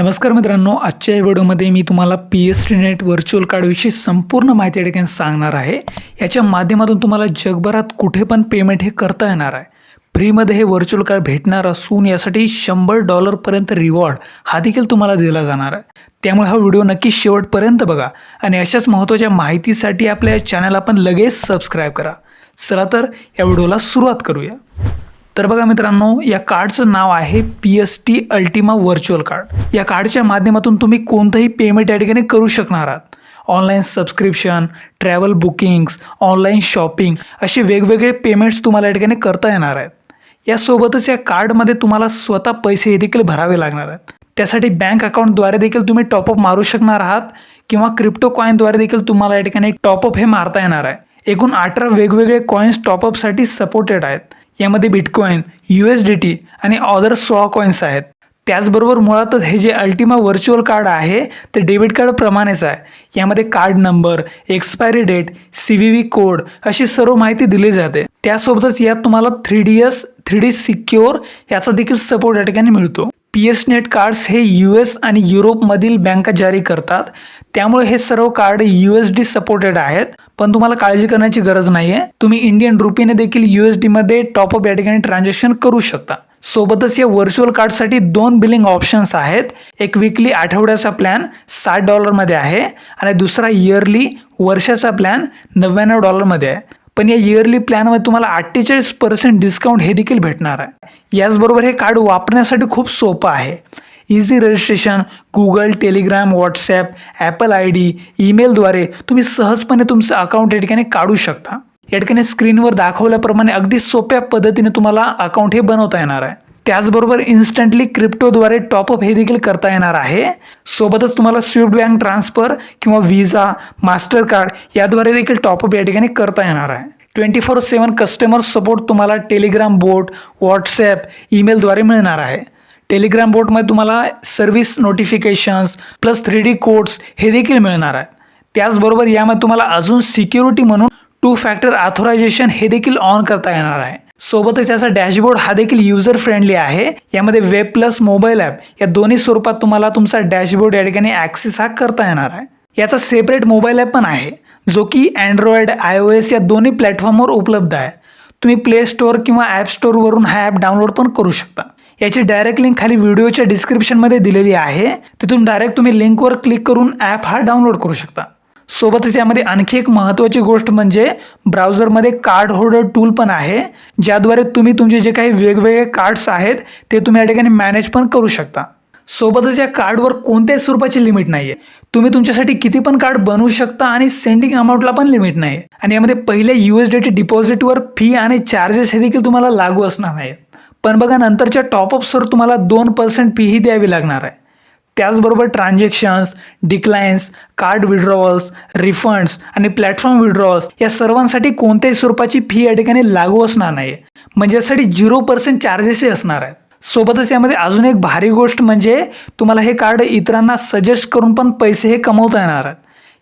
नमस्कार मित्रांनो आजच्या या व्हिडिओमध्ये मी तुम्हाला P S T net virtual कार्डविषयी संपूर्ण माहिती या ठिकाणी सांगणार आहे. याच्या माध्यमातून तुम्हाला जगभरात कुठे पण पेमेंट हे करता येणार आहे. फ्रीमध्ये हे व्हर्च्युअल कार्ड भेटणार असून यासाठी शंभर डॉलरपर्यंत रिवॉर्ड हा देखील तुम्हाला दिला जाणार आहे. त्यामुळे हा व्हिडिओ नक्की शेवटपर्यंत बघा आणि अशाच महत्त्वाच्या माहितीसाठी आपल्या या चॅनल आपण लगेच सबस्क्राईब करा. चला तर या व्हिडिओला सुरुवात करूया. तर बघा मित्रांनो या कार्डचं नाव आहे P S T Ultima virtual card या कार्डच्या माध्यमातून तुम्ही कोणतंही पेमेंट या ठिकाणी करू शकणार आहात. Online subscription travel bookings online shopping असे वेगवेगळे पेमेंट्स तुम्हाला या ठिकाणी करता येणार आहेत. यासोबतच या कार्डमध्ये तुम्हाला स्वतः पैसे देखील भरावे लागणार आहेत. त्यासाठी बँक अकाउंटद्वारे देखील तुम्ही टॉपअप मारू शकणार आहात किंवा क्रिप्टो कॉईनद्वारे देखील तुम्हाला या ठिकाणी टॉपअप हे मारता येणार आहे. एकूण अठरा वेगवेगळे कॉईन्स टॉपअपसाठी सपोर्टेड आहेत. यामध्ये bitcoin U S D T आणि ऑदर सोळा कॉईन्स आहेत. त्याचबरोबर मुळातच हे जे अल्टिमा व्हर्च्युअल कार्ड आहे ते डेबिट कार्ड प्रमाणेच आहे. यामध्ये card number expiry date C V V code अशी सर्व माहिती दिली जाते. त्यासोबतच यात तुम्हाला three D S three D secure याचा देखील सपोर्ट या ठिकाणी मिळतो. पी एस नेट कार्ड्स हे यू एस आणि युरोपमधील बँका जारी करतात. त्यामुळे हे सर्व card U S D supported आहेत. पण तुम्हाला काळजी करण्याची गरज नाही आहे तुम्ही इंडियन रुपीने देखील यू एस डीमध्ये टॉपअप या ठिकाणी ट्रान्झॅक्शन करू शकता. सोबतच या व्हर्च्युअल कार्डसाठी दोन बिलिंग ऑप्शन्स आहेत. एक विकली आठवड्याचा प्लॅन साठ डॉलरमध्ये आहे आणि दुसरा इयरली वर्षाचा प्लॅन नव्याण्णव डॉलरमध्ये आहे. पण या इयरली प्लॅनमध्ये तुम्हाला अठ्ठेचाळीस पर्सेंट डिस्काउंट हे देखील भेटणार आहे. याचबरोबर हे कार्ड वापरण्यासाठी खूप सोपं आहे. Easy registration Google Telegram WhatsApp Apple I D ईमेलद्वारे तुम्ही सहजपणे तुमचं अकाउंट या ठिकाणी काढू शकता. या ठिकाणी स्क्रीनवर दाखवल्याप्रमाणे अगदी सोप्या पद्धतीने तुम्हाला अकाउंट हे बनवता येणार आहे. त्याचबरोबर इन्स्टंटली क्रिप्टोद्वारे टॉपअप हे देखील करता येणार आहे. सोबतच तुम्हाला स्विफ्ट बँक ट्रान्सफर किंवा विजा मास्टर कार्ड याद्वारे देखील टॉपअप या ठिकाणी करता येणार आहे. Twenty four seven customer support तुम्हाला टेलिग्राम बोट व्हॉट्सॲप ईमेलद्वारे मिळणार आहे. टेलिग्राम बोटमध्ये तुम्हाला service notifications plus three D codes हे देखील मिळणार आहेत त्याचबरोबर यामध्ये तुम्हाला अजून सिक्युरिटी म्हणून टू फॅक्टर ऑथोरायझेशन हे देखील ऑन करता येणार आहे. सोबतच याचा डॅशबोर्ड हा देखील युजर फ्रेंडली आहे. यामध्ये वेब प्लस मोबाईल ॲप या दोन्ही स्वरूपात तुम्हाला तुमचा डॅशबोर्ड या ठिकाणी ॲक्सेस हा करता येणार आहे. याचा सेपरेट मोबाईल ॲप पण आहे जो की अँड्रॉइड आय ओ एस या दोन्ही प्लॅटफॉर्मवर उपलब्ध आहे. तुम्ही प्ले स्टोअर किंवा ॲप स्टोअरवरून हा ॲप डाउनलोड पण करू शकता. याची डायरेक्ट लिंक खाली व्हिडिओच्या डिस्क्रिप्शनमध्ये दिलेली आहे. तिथून डायरेक्ट तुम्ही लिंकवर क्लिक करून ॲप हा डाउनलोड करू शकता. सोबतच यामध्ये आणखी एक महत्त्वाची गोष्ट म्हणजे ब्राउझरमध्ये कार्ड होल्डर टूल पण आहे. ज्याद्वारे तुम्ही तुमचे जे काही वेगवेगळे कार्ड्स आहेत ते तुम्ही या ठिकाणी मॅनेज पण करू शकता. सोबतच या कार्डवर कोणत्याही स्वरूपाची लिमिट नाही आहे तुम्ही तुमच्यासाठी किती पण कार्ड बनवू शकता आणि सेंडिंग अमाऊंटला पण लिमिट नाही. आणि यामध्ये पहिले यू एस डी टी डिपॉझिटवर फी आणि चार्जेस हे देखील तुम्हाला लागू असणार नाहीत. पण बघा नंतरच्या टॉपअप्सवर तुम्हाला दोन पर्सेंट फीही द्यावी लागणार आहे. त्याचबरोबर transactions declines card withdrawals refunds आणि प्लॅटफॉर्म विड्रॉवल्स या सर्वांसाठी कोणत्याही स्वरूपाची फी या ठिकाणी लागू असणार नाही म्हणजे यासाठी झिरो पर्सेंट चार्जेसही असणार आहेत. सोबतच यामध्ये अजून एक भारी गोष्ट म्हणजे तुम्हाला हे कार्ड इतरांना सजेस्ट करून पण पैसे हे कमवता येणार आहेत.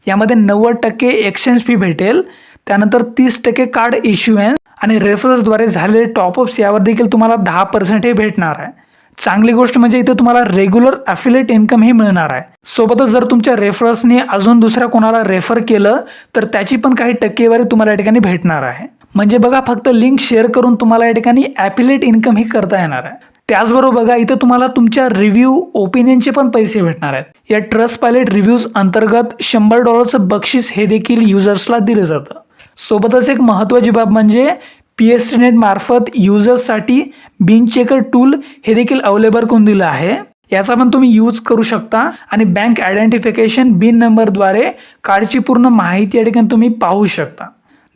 यामध्ये नव्वद टक्के एक्सचेंज फी भेटेल. त्यानंतर तीस टक्के कार्ड इश्युएन्स आणि रेफरल्सद्वारे झालेले टॉपअप्स यावर देखील तुम्हाला दहा पर्सेंट हे भेटणार आहे. चांगली गोष्ट म्हणजे इथे तुम्हाला रेग्युलर अफिलेट इन्कम ही मिळणार आहे. सोबतच जर तुमच्या रेफरन्सने अजून दुसऱ्या कोणाला रेफर केलं तर त्याची पण काही टक्केवारी तुम्हाला या ठिकाणी भेटणार आहे. म्हणजे बघा फक्त लिंक शेअर करून तुम्हाला या ठिकाणी ॲफिलेट इन्कम ही करता येणार आहे. त्याचबरोबर बघा इथं तुम्हाला तुमच्या रिव्ह्यू ओपिनियनचे पण पैसे भेटणार आहेत. या ट्रस्ट पायलेट रिव्ह्यूज अंतर्गत शंभर डॉलरचं बक्षीस हे देखील युजर्सला दिलं जातं. सोबतच एक महत्त्वाची बाब म्हणजे पी एस टी नेटमार्फत युजर्ससाठी बिन चेकर टूल हे देखील अवेलेबल करून दिलं आहे. याचा पण तुम्ही यूज करू शकता आणि बँक आयडेंटिफिकेशन बिन नंबरद्वारे कार्डची पूर्ण माहिती या ठिकाणी तुम्ही पाहू शकता.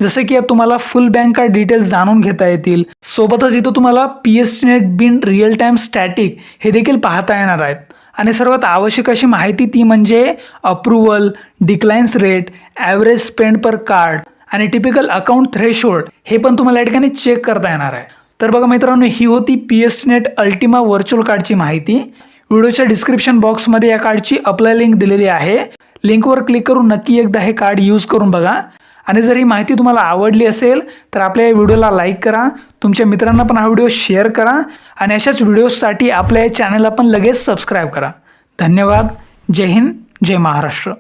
जसं की तुम्हाला फुल बँक कार्ड डिटेल्स जाणून घेता येतील. सोबतच इथं तुम्हाला P S T net BIN real time static हे देखील पाहता येणार आहेत. आणि सर्वात आवश्यक अशी माहिती ती म्हणजे approval declines rate average spend per card आणि टिपिकल अकाउंट थ्रेशोल्ड हे पण तुम्हाला या ठिकाणी चेक करता येणार आहे. तर बघा मित्रांनो ही होती P S net Ultima virtual कार्डची माहिती. व्हिडिओच्या डिस्क्रिप्शन बॉक्समध्ये या कार्डची अप्लाय लिंक दिलेली आहे. लिंकवर क्लिक करून नक्की एकदा हे कार्ड यूज करून बघा. आणि जर ही माहिती तुम्हाला आवडली असेल तर आपल्या या व्हिडिओला लाईक करा. तुमच्या मित्रांना पण हा व्हिडिओ शेअर करा. आणि अशाच व्हिडिओजसाठी आपल्या या चॅनलला पण लगेच सबस्क्राईब करा. धन्यवाद. जय हिंद. जय महाराष्ट्र.